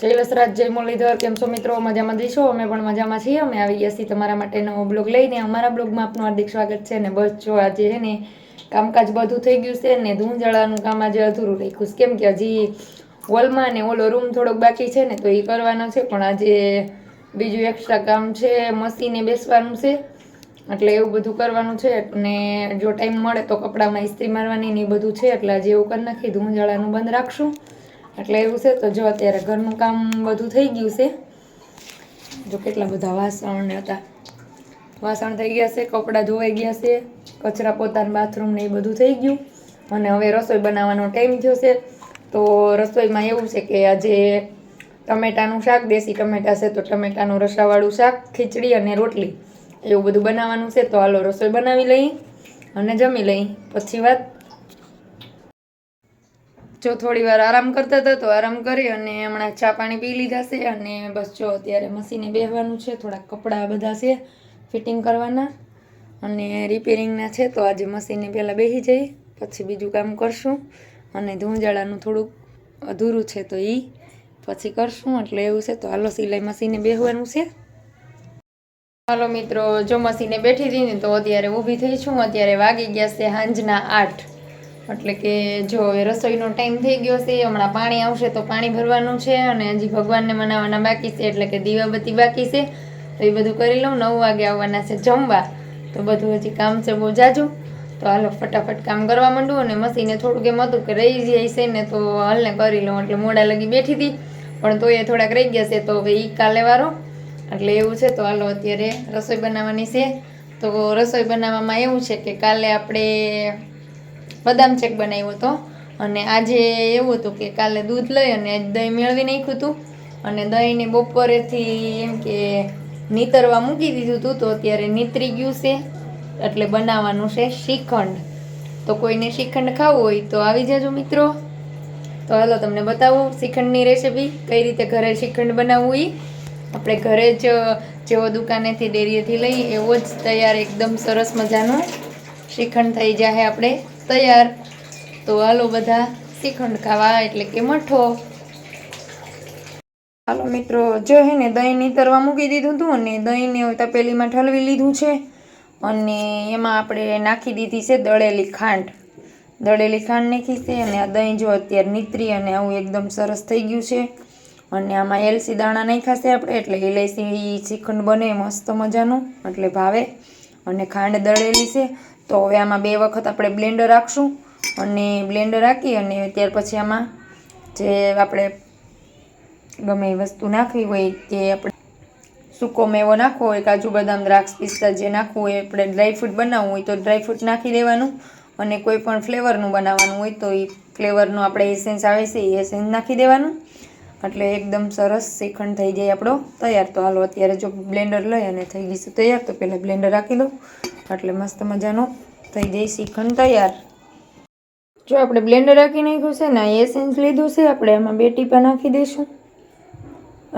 જય વસરાજ જય મુરલીધર, કેમ છો મિત્રો? મજામાં જઈશો? અમે પણ મજામાં છીએ. અમે આવી ગયા છીએ તમારા માટે નવો બ્લોગ લઈને. અમારા બ્લોગમાં આપનું હાર્દિક સ્વાગત છે ને બસ જો આજે છે ને કામકાજ બધું થઈ ગયું છે ને ધૂંઝાળાનું કામ આજે અધૂરું રાખ્યું છે. કેમ કે હજી હોલમાં ને ઓલો રૂમ થોડોક બાકી છે ને તો એ કરવાનો છે. પણ આજે બીજું એક્સ્ટ્રા કામ છે મસીને બેસવાનું છે. એટલે એવું બધું કરવાનું છે. અને જો ટાઈમ મળે તો કપડામાં ઇસ્ત્રી મારવાની ને એ બધું છે. એટલે આજે એવું કરી નાખી ધૂંઝાળાનું બંધ રાખશું. એટલે એવું છે, તો જો અત્યારે ઘરનું કામ બધું થઈ ગયું છે. જો કેટલા બધા વાસણ ને હતા. વાસણ થઈ ગયા છે, કપડાં ધોવાઈ ગયા છે, કચરા પોતાનું બાથરૂમ ને એ બધું થઈ ગયું. અને હવે રસોઈ બનાવવાનો ટાઈમ થયો છે. તો રસોઈમાં એવું છે કે આજે ટમેટાનું શાક, દેશી ટમેટા છે, તો ટમેટાનું રસાવાળું શાક, ખીચડી અને રોટલી. એવું બધું બનાવવાનું છે, તો હાલો રસોઈ બનાવી લઈ અને જમી લઈ. પછી વાત જો થોડી વાર આરામ કરતા હતા તો આરામ કરી અને હમણાં ચા પાણી પી લીધા છે અને બસ જો અત્યારે મશીને બેહવાનું છે, થોડાક કપડાં બધા છે, ફિટિંગ કરવાના અને રિપેરિંગના છે તો આજે મશીને પહેલાં બેસી જઈ, પછી બીજું કામ કરશું અને ધૂંજાળાનું થોડુંક અધૂરું છે તો એ પછી કરશું, એટલે એવું છે તો હાલો સિલાઈ મશીને બેહવાનું છે. હાલો મિત્રો, જો મશીને બેઠી હતી ને તો અત્યારે ઊભી થઈ છું, અત્યારે વાગી ગયા છે સાંજના આઠ. એટલે કે જો રસોઈનો ટાઈમ થઈ ગયો છે, હમણાં પાણી આવશે તો પાણી ભરવાનું છે અને હજી ભગવાનને મનાવવાના બાકી છે, એટલે કે દીવાબત્તી બાકી છે, તો એ બધું કરી લઉં. નવ વાગે આવવાના છે જમવા, તો બધું હજી કામ છે બહુ જાજુ. તો હાલો ફટાફટ કામ કરવા માંડું અને મસીને થોડુંક એમ હતું કે રહી જાય છે ને તો હાલને કરી લઉં, એટલે મોડા લગી બેઠી હતી. પણ તો એ થોડાક રહી ગયા છે, તો હવે એ કાલે વારો. એટલે એવું છે, તો હાલો અત્યારે રસોઈ બનાવવાની છે. તો રસોઈ બનાવવામાં એવું છે કે કાલે આપણે બદામ ચેક બનાવ્યો હતો. અને આજે એવું હતું કે કાલે દૂધ લઈ અને દહીં મેળવી નાખ્યું હતું. અને દહીંને બપોરેથી એમ કે નીતરવા મૂકી દીધું હતું. તો અત્યારે નીતરી ગયું છે. એટલે બનાવવાનું છે શ્રીખંડ. તો કોઈને શ્રીખંડ ખાવું હોય તો આવી જાજો મિત્રો. તો હાલો તમને બતાવું શ્રીખંડની રેસીપી કઈ રીતે ઘરે શ્રીખંડ બનાવવું એ આપણે ઘરે જ, જેવો દુકાનેથી, ડેરીએથી લઈ એવો જ તૈયાર, એકદમ સરસ મજાનું શ્રીખંડ થઈ જાય આપણે. તૈયાર. તો હાલો બધા શ્રીખંડ ખાવા એટલે કે મઠો. હાલો મિત્રો, જો હે ને દહીં નીતરવા મૂકી દીધું હતું અને દહીંને તપેલીમાં ઠલવી લીધું છે. અને એમાં આપણે નાખી દીધી છે દળેલી ખાંડ. દળેલી ખાંડ નાખી છે અને આ દહીં જો અત્યારે નીતરી અને આવું એકદમ સરસ થઈ ગયું છે. અને આમાં એલસી દાણા નાખ્યા છે આપણે, એટલે ઇલાયચી શ્રીખંડ બને મસ્ત મજાનું, એટલે ભાવે. અને ખાંડ દળેલી છે. તો હવે આમાં બે વખત આપણે બ્લેન્ડર રાખશું અને બ્લેન્ડર રાખી અને ત્યાર પછી આમાં જે આપણે ગમે એ વસ્તુ નાખવી હોય કે આપણે સૂકો મેવો નાખવો હોય, કાજુ બદામ, દ્રાક્ષ પિસ્તા જે નાખવું હોય, આપણે ડ્રાયફ્રૂટ બનાવવું હોય તો ડ્રાયફ્રૂટ નાખી દેવાનું અને કોઈ પણ ફ્લેવરનું બનાવવાનું હોય તો એ ફ્લેવરનું આપણે એસેન્સ આવે છે એ એસેન્સ નાખી દેવાનું. એટલે એકદમ સરસ શ્રીખંડ થઈ જાય આપણો. તૈયાર તો હાલો અત્યારે જો બ્લેન્ડર લઈ અને થઈ ગઈ તૈયાર, તો પહેલાં બ્લેન્ડર રાખી દઉં. એટલે મસ્ત મજાનો થઈ જાય શ્રીખંડ તૈયાર. જો આપણે બ્લેન્ડર રાખી નાખ્યું છે ને એસેન્સ લીધું છે, આપણે એમાં બે ટીપા નાખી દઈશું.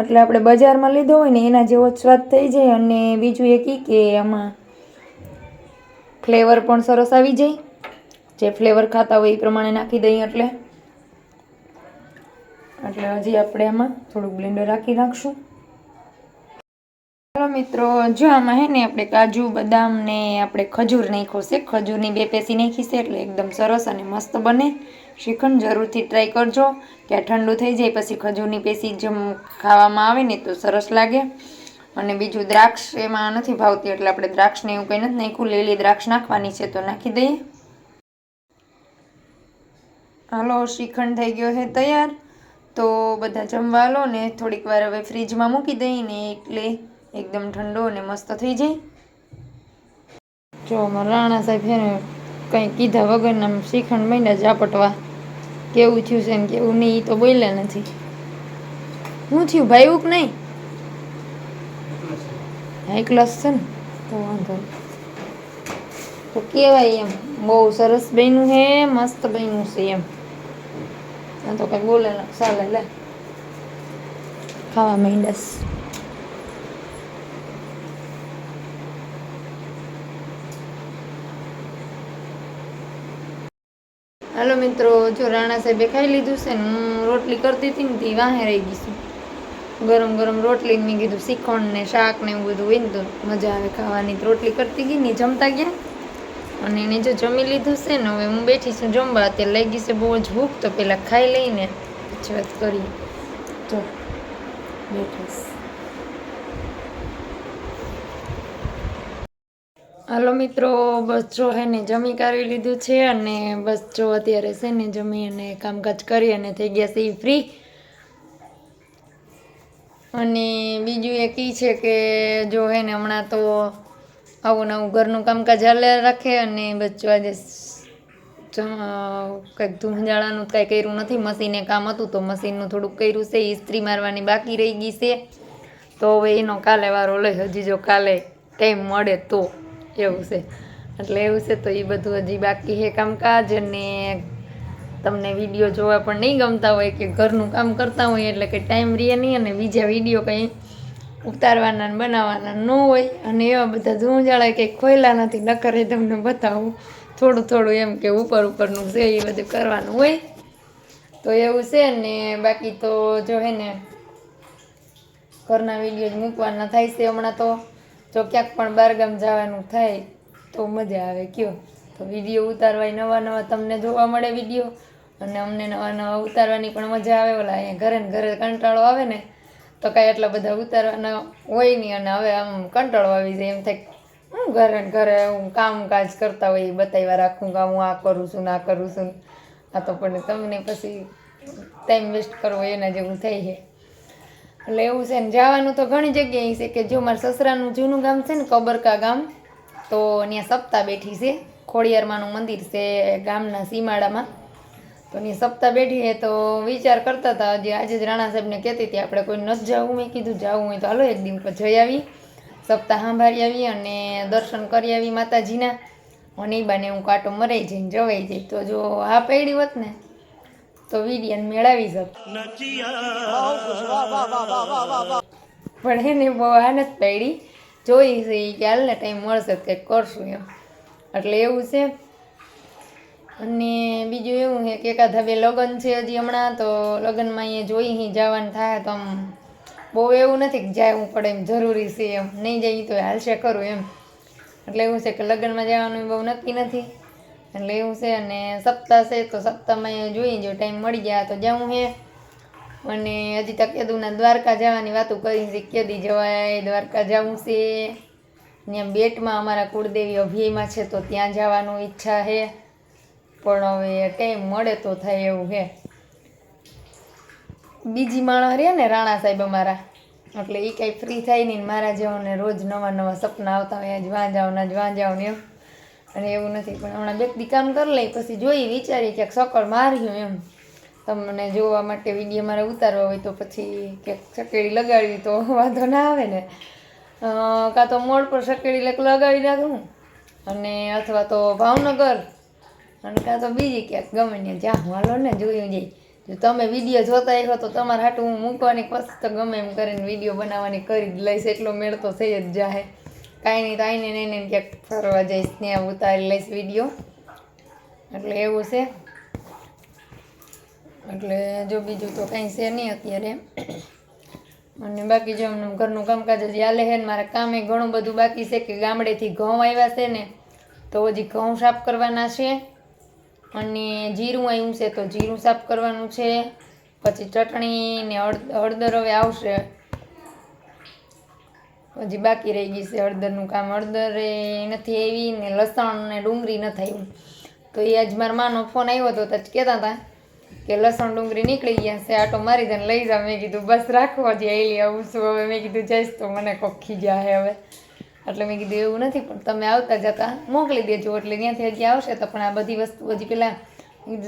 એટલે આપણે બજારમાં લીધો હોય ને એના જેવો સ્વાદ થઈ જાય અને બીજું ઈ કે આમાં ફ્લેવર પણ સરસ આવી જાય. જે ફ્લેવર ખાતા હોય એ પ્રમાણે નાખી દઈએ એટલે. એટલે હજી આપણે એમાં થોડુંક બ્લેન્ડર રાખી નાખશું. ચાલો મિત્રો, જો આમાં હે ને આપણે કાજુ, બદામ ને આપણે ખજૂર નાખ્યો છે. ખજૂરની બે પેસી નાખી છે એટલે એકદમ સરસ અને મસ્ત બને. શ્રીખંડ જરૂરથી ટ્રાય કરજો. કે આ ઠંડુ થઈ જાય પછી ખજૂરની પેસી જેમ ખાવામાં આવે ને તો સરસ લાગે. અને બીજું દ્રાક્ષ એમાં નથી ભાવતી, એટલે આપણે દ્રાક્ષને એવું કંઈ નથી નાખ્યું. લીલી દ્રાક્ષ નાખવાની છે તો નાખી દઈએ. હાલો, શ્રીખંડ થઈ ગયો છે તૈયાર. તો બધા જમવા લો ને થોડીક વાર હવે ફ્રીજમાં મૂકી દઈને એટલે એકદમ ઠંડો અને મસ્ત થઈ જાય. જો રાણા સાહેબ છે ને કંઈ કીધા વગરના શ્રીખંડ મહિના ઝાપટવા. કેવું થયું છે ને કેવું નહીં એ તો બોલ્યા નથી. શું થયું, ભાઈ ઉક નહીં? હાઈ ક્લાસ છે ને? તો વાંધો તો કહેવાય એમ, બહુ સરસ બન્યું છે, મસ્ત બન્યું છે એમ. તો કંઈ બોલે ના ચાલે લે ખાવા માંડસ હાલો મિત્રો જો રાણા સાહેબે ખાઈ લીધું છે ને હું રોટલી કરતી હતી ને તે વાહે રહી ગઈ ગરમ ગરમ રોટલી મેં કીધું શીખણ ને શાક ને એવું બધું હોય ને તો મજા આવે ખાવાની રોટલી કરતી ગઈ ને જમતા ગયા અને એને જો જમી લીધું છે ને, હવે હું બેઠી છું જમવા, અત્યારે લઈ ગઈ છે બહુ જ ભૂખ, તો પહેલાં ખાઈ લઈને પછી વાત કરીએ. જો બેઠીશ. હાલો મિત્રો, બસ જો હે ને, જમી કાઢી લીધું છે અને બસ જો અત્યારે છે ને, જમી અને કામકાજ કરી અને થઈ ગયા છે એ ફ્રી અને બીજું એક એ છે કે જો હે ને, હમણાં તો આવું નવું ઘરનું કામકાજ હાલ્યા રાખે અને જો આજે કંઈક ધૂંજાળાનું કાંઈ કર્યું નથી. મશીને કામ હતું તો મશીનનું થોડુંક કર્યું છે. ઇસ્ત્રી મારવાની બાકી રહી ગઈ છે. તો હવે એનો કાલે વારો લઈ હજી જો કાલે ટાઈમ મળે તો. એવું છે. એટલે એવું છે તો એ બધું હજી બાકી છે કામકાજ અને તમને વીડિયો જોવા પણ નહીં ગમતા હોય કે ઘરનું કામ કરતા હોય એટલે કે ટાઈમ રહે નહીં અને બીજા વીડિયો કંઈ ઉતારવાના બનાવવાના ન હોય. અને એવા બધા ધૂંજાળા કંઈ ખોયલા નથી. નકર એ તમને બતાવું. થોડું થોડું એમ કે ઉપર ઉપરનું છે, એ બધું કરવાનું હોય. તો એવું છે ને, બાકી તો જો હે ને, ઘરના વીડિયો મૂકવાના થાય છે હમણાં તો. જો ક્યાંક પણ બહારગામ જવાનું થાય, તો મજા આવે કયો. તો વીડિયો ઉતારવાય નવા નવા તમને જોવા મળે વીડિયો. અને અમને નવા નવા ઉતારવાની પણ મજા આવે. ઓલા અહીંયા ઘરે ને ઘરે કંટાળો આવે ને તો કાંઈ એટલા બધા ઉતારવાના હોય નહીં અને હવે આમ કંટાળો આવી જાય એમ થાય. હું ઘરે ઘરે હું કામકાજ કરતા હોય એ બતાવ્યા રાખું કે હું આ કરું છું ના કરું છું. આ તો પણ તમને પછી ટાઈમ વેસ્ટ કરવો એના જેવું થઈ છે. એટલે એવું છે ને જવાનું તો ઘણી જગ્યાએ છે કે જો મારા સસરાનું જૂનું ગામ છે ને કબરકા ગામ, તો ત્યાં સપ્તાહ બેઠી છે. ખોડિયારમાંનું મંદિર છે ગામના સીમાડામાં. તો ની સપ્તાહ બેઠી હે તો વિચાર કરતા હતા. જે આજે જ રાણા સાહેબને કહેતી હતી, આપણે કોઈ નથી જવું. મેં કીધું, જવું હોય તો હાલો એક દિન પર જઈ આવી. સપ્તાહ સાંભળી આવી અને દર્શન કરી આવી માતાજીના. અને બાને હું કાંટો મરાઈ જઈને જવાઈ જઈ. તો જો હા પૈડી હોત ને, તો વિડીયન મેળવી શક પણ એને બહુ આનંદ પડી. જોઈ છે કે હાલને ટાઈમ મળશે કંઈક કરશું એમ. એટલે એવું છે. અને બીજું એવું છે કે એકાદ હવે લગ્ન છે હજી હમણાં, તો લગ્નમાં અહીંયા જોઈ અહીં જવાનું થાય, તો આમ બહુ એવું નથી કે જવું પડે એમ જરૂરી છે એમ. નહીં જઈએ તો હાલશે કરું એમ. એટલે એવું છે કે લગ્નમાં જવાનું બહુ નક્કી નથી. એટલે એવું છે અને સપ્તાહ છે, તો સપ્તાહમાં જોઈએ, જો ટાઈમ મળી જાય તો જવું છે અને હજી તક કેદુના દ્વારકા જવાની વાતો કરી છે, કેદી જવાય, દ્વારકા જવું છે. ત્યાં બેટમાં અમારા કુળદેવી અભિયમાં છે, તો ત્યાં જવાનું ઈચ્છા છે. પણ હવે ટાઈમ મળે તો થાય એવું છે બીજી માણસ રહ્યા ને રાણા સાહેબ અમારા, એટલે એ કાંઈ ફ્રી થાય નહીં મારા જેવોને રોજ નવા નવા સપના આવતા હોય, આજ વાં જ ને આજ વાં ને એમ. અને એવું નથી, પણ હમણાં વ્યક્તિ કામ કરી લઈ, પછી જોઈ વિચારી ક્યાંક સકળ માર્યું એમ. તમને જોવા માટે વીડિયો મારે ઉતારવા હોય તો પછી ક્યાંક સકેડી લગાડવી તો વાંધો ના આવે ને. કાં તો મોડ પર સકેડી લેક લગાવી નાખું. અને અથવા તો ભાવનગર અને કાં તો બીજી ક્યાંક ગમે ને જ્યાં હાલો ને, જોયું જાય જો તમે વીડિયો જોતા આવ્યો તો તમારે હાટું હું મૂકવાની કોશિશ તો ગમે એમ કરીને વીડિયો બનાવવાની કરી લઈશ. એટલો મેળ તો થઈ જ જાહે. કાંઈ નહીં તો આઈને નહીં ને ક્યાંક ફરવા જઈશ, ત્યાં ઉતારી લઈશ વીડિયો. એટલે એવું છે. એટલે જો બીજું તો કંઈ છે નહીં અત્યારે. અને બાકી જો એમનું ઘરનું કામકાજ હજી હાલે છે ને, મારા કામે ઘણું બધું બાકી છે કે ગામડેથી ઘઉં આવ્યા છે ને, તો હજી ઘઉં સાફ કરવાના છે. અને જીરું આવ્યું છે તો જીરું સાફ કરવાનું છે. પછી ચટણી ને હળ- હળદર હવે આવશે. પછી બાકી રહી ગઈ છે હળદરનું કામ. હળદર નથી આવી ને લસણ ને ડુંગળી નથી આવ્યું તો એ આજ મારા માનો ફોન આવ્યો હતો તો જ કહેતા હતા કે લસણ, ડુંગળી નીકળી ગયા છે. આટો મારી દે લઈ જા. મેં કીધું, બસ રાખવા જે આવી આવું છું. હવે મેં કીધું, જઈશ તો, મને કોખી હે હવે. એટલે મેં કીધું એવું નથી, પણ તમે આવતા જતા મોકલી દેજો. એટલે ત્યાંથી હજી આવશે તો પણ આ બધી વસ્તુ હજી પહેલાં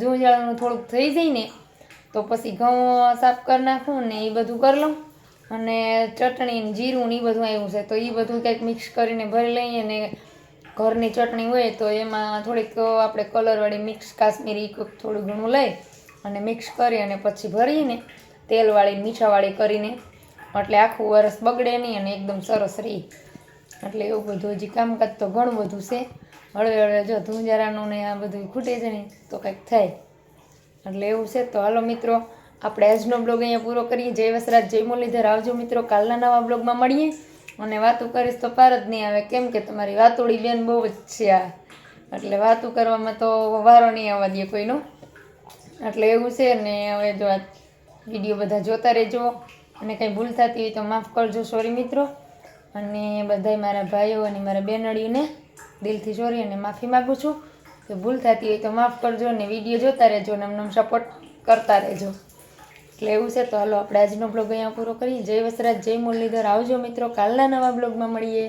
ધૂંજાળાનું થોડુંક થઈ જાય ને, તો પછી ઘઉં સાફ કરી નાખું ને એ બધું કરી લઉં. અને ચટણી ને જીરું ને એ બધું આવ્યું છે. તો એ બધું કંઈક મિક્સ કરીને ભરી લઈએ ને ઘરની ચટણી હોય તો એમાં થોડીક આપણે કલરવાળી મિક્સ કાશ્મીરી થોડું ઘણું લઈ અને મિક્સ કરી અને પછી ભરીને તેલવાળી મીઠાવાળી કરીને, એટલે આખું વરસ બગડે નહીં અને એકદમ સરસ રહી. એટલે એવું બધું હજી કામકાજ તો ઘણું બધું છે. હળવે હળવે જો ધુંજારાનું ને આ બધું ખૂટે છે ને, તો કંઈક થાય. એટલે એવું છે તો હાલો મિત્રો, આપણે આજનો બ્લોગ અહીંયા પૂરો કરીએ. જય વસરાજ, જય મુરલીધર. આવજો મિત્રો, કાલના નવા બ્લોગમાં મળીએ. અને વાતું કરીશ તો પાર જ નહીં આવે. કેમ કે તમારી વાતોડી બેન બહુ જ છે આ. એટલે વાતું કરવામાં તો વારો નહીં આવવા દે કોઈનો. એટલે એવું છે ને, હવે જો આ વીડિયો બધા જોતા રહેજો. અને કંઈ ભૂલ થતી હોય તો માફ કરજો. સોરી મિત્રો. અને બધાય મારા ભાઈઓ અને મારા બેનડીઓને દિલથી સોરી અને માફી માગું છું. તો ભૂલ થતી હોય તો માફ કરજો અને વીડિયો જોતા રહેજો અને અમને સપોર્ટ કરતા રહેજો. એટલે એવું છે તો હાલો આપણે આજનો બ્લોગ અહીંયા પૂરો કરીએ. જય વસરાજ, જય મુરલીધર. આવજો મિત્રો, કાલના નવા બ્લોગમાં મળીએ.